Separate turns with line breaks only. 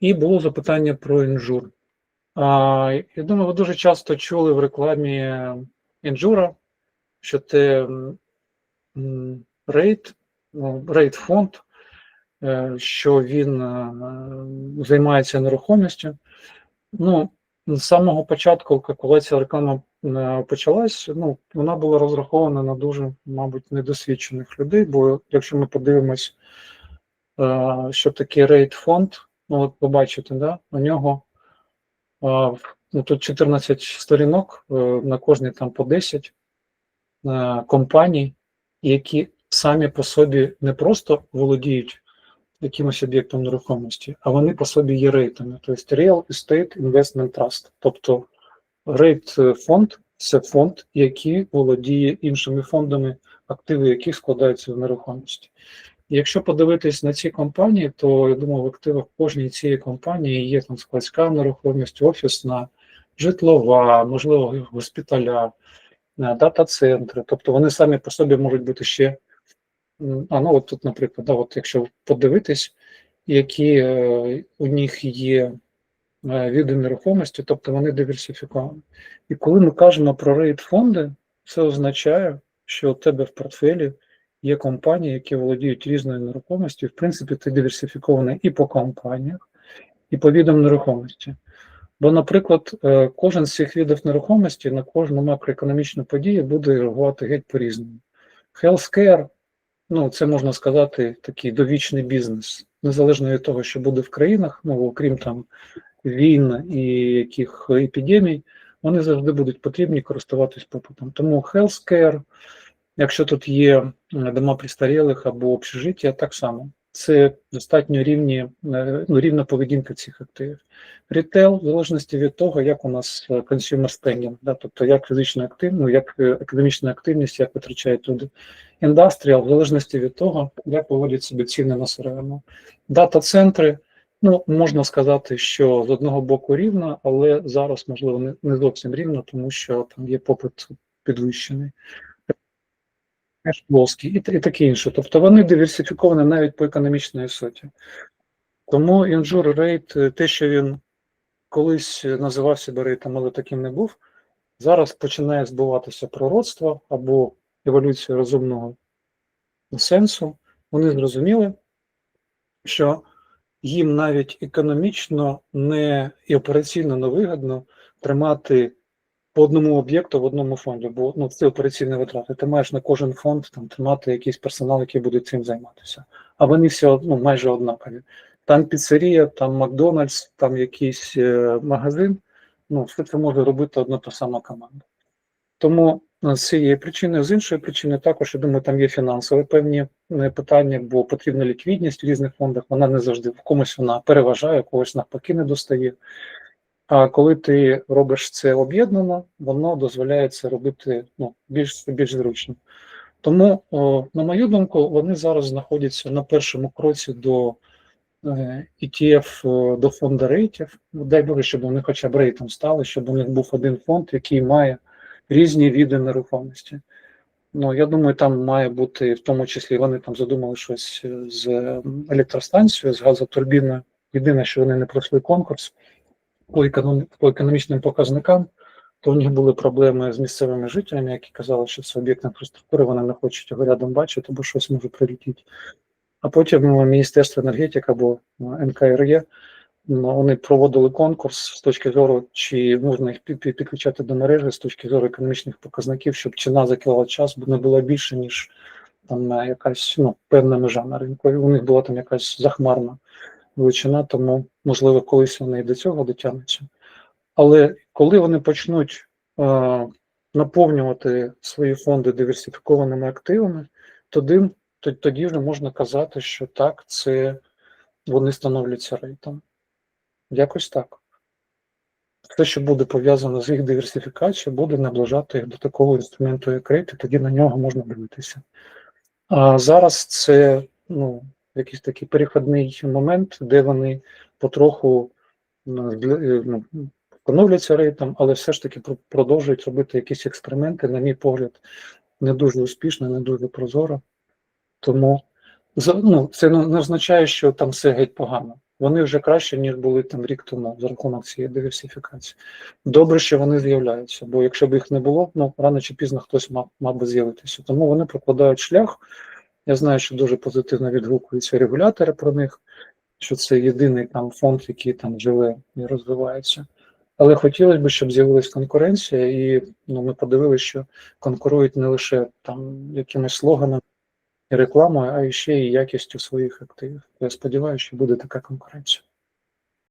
І було запитання про інжур. Я думаю, ви дуже часто чули в рекламі інжура, що це рейд, ну, рейд фонд, е, що він е, займається нерухомістю. Ну, з самого початку, коли ця реклама е, почалась, ну, вона була розрахована на дуже, мабуть, недосвідчених людей, бо якщо ми подивимось, що таке рейд фонд, ну от побачите, да, у нього а, ну, тут 14 сторінок, е, на кожній там по 10 е, компаній, які самі по собі не просто володіють якимось об'єктом нерухомості, а вони по собі є рейтами. Тобто Real Estate Investment Trust. Тобто рейт фонд це фонд, який володіє іншими фондами, активи яких складаються в нерухомості. Якщо подивитись на ці компанії, то я думаю, в активах кожній цієї компанії є там складська нерухомість, офісна, житлова, можливо, госпіталя, е, дата-центри. Тобто вони самі по собі можуть бути ще. А ну от тут, наприклад, да, от якщо подивитись, які е, у них є е, види нерухомості, тобто вони диверсифіковані. І коли ми кажемо про рейд фонди, це означає, що у тебе в портфелі є компанії, які володіють різною нерухомістю. В принципі, ти диверсифікований і по компаніях, і по видам нерухомості. Бо, наприклад, е, кожен з цих видів нерухомості на кожну макроекономічну подію буде реагувати геть по-різному. Healthcare, ну це можна сказати, такий довічний бізнес, незалежно від того, що буде в країнах, ну окрім там війн і яких епідемій, вони завжди будуть потрібні користуватись попитом. Тому healthcare, якщо тут є е, дома престарілих або общежиття, так само. Це достатньо рівні, е, ну, рівна поведінка цих активів. Рітейл, в залежності від того, як у нас е, consumer spending, да, тобто як фізична активність, ну, як економічна активність, як витрачають люди. Індастріал, в залежності від того, як поводять себе ціни на сировину. Дата-центри, ну, можна сказати, що з одного боку рівно, але зараз, можливо, не зовсім рівно, тому що там є попит підвищений. Плоский і, і таке інше. Тобто вони диверсифіковані навіть по економічної суті. Тому інжур рейт, е, те, що він колись називав себе рейтом, але таким не був, зараз починає збуватися пророцтво або еволюція розумного сенсу. Вони зрозуміли, що їм навіть економічно не і операційно невигідно тримати по одному об'єкту в одному фонді, бо ну, це операційні витрати. Ти маєш на кожен фонд там тримати якийсь персонал, який буде цим займатися. А вони всі ну, майже однакові. Там піцерія, там Макдональдс, там якийсь е, магазин. Ну, все це може робити одна та сама команда. Тому е, з цієї причини, з іншої причини, також я думаю, там є фінансові певні е, питання, бо потрібна ліквідність в різних фондах. Вона не завжди в комусь вона переважає, когось навпаки не достає. А коли ти робиш це об'єднано, воно дозволяє це робити ну, більш більш зручно. Тому, о, на мою думку, вони зараз знаходяться на першому кроці до е, ETF, е, до фонду рейтів. Дай Боже, щоб вони хоча б рейтом стали, щоб у них був один фонд, який має різні види нерухомості. Ну, я думаю, там має бути, в тому числі, вони там задумали щось з електростанцією, з газотурбіною. Єдине, що вони не пройшли конкурс по, економ... по економічним показникам, то у них були проблеми з місцевими жителями, які казали, що це об'єкт інфраструктури, вони не хочуть його рядом бачити, бо щось може прилетіти. А потім ну, Міністерство енергетики або ну, НКРЄ ну, вони проводили конкурс з точки зору, чи можна їх під- під- підключати до мережі з точки зору економічних показників, щоб ціна за кіловат час не була більше, ніж там якась ну, певна межа на ринку. І у них була там якась захмарна величина, тому можливо колись вони і до цього дотягнуться. Але коли вони почнуть е, наповнювати свої фонди диверсифікованими активами, тоді, тоді вже можна казати, що так, це вони становляться рейтом. Якось так. Все, що буде пов'язано з їх диверсифікацією, буде наближати їх до такого інструменту, як рейт, і тоді на нього можна дивитися. А зараз це ну, якийсь такий перехідний момент, де вони потроху е, ну, становляться рейтом, але все ж таки про- продовжують робити якісь експерименти, на мій погляд, не дуже успішно, не дуже прозоро. Тому ну, це не означає, що там все геть погано. вони вже краще, ніж були там рік тому за рахунок цієї диверсифікації. Добре, що вони з'являються, бо якщо б їх не було, ну рано чи пізно хтось мав, мав би з'явитися. Тому вони прокладають шлях. Я знаю, що дуже позитивно відгукуються регулятори про них, що це єдиний там фонд, який там живе і розвивається. Але хотілося б, щоб з'явилася конкуренція, і ну, ми подивилися, що конкурують не лише там якимись слоганами і рекламою, а ще і якістю своїх активів. Я сподіваюся, що буде така конкуренція.